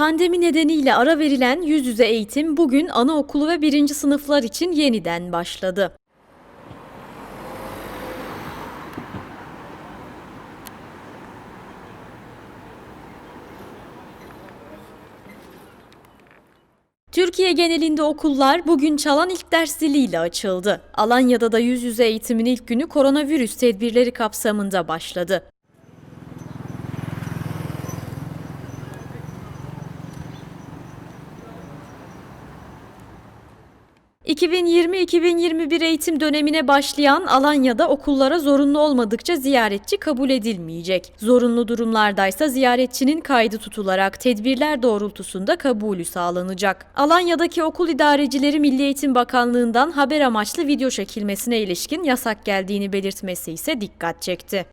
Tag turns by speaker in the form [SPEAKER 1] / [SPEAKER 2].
[SPEAKER 1] Pandemi nedeniyle ara verilen yüz yüze eğitim bugün anaokulu ve birinci sınıflar için yeniden başladı. Türkiye genelinde okullar bugün çalan ilk ders ziliyle açıldı. Alanya'da da yüz yüze eğitimin ilk günü koronavirüs tedbirleri kapsamında başladı. ...2020-2021 eğitim dönemine başlayan Alanya'da okullara zorunlu olmadıkça ziyaretçi kabul edilmeyecek. Zorunlu durumlardaysa ziyaretçinin kaydı tutularak tedbirler doğrultusunda kabulü sağlanacak. Alanya'daki okul idarecileri Milli Eğitim Bakanlığı'ndan haber amaçlı video çekilmesine ilişkin yasak geldiğini belirtmesi ise dikkat çekti.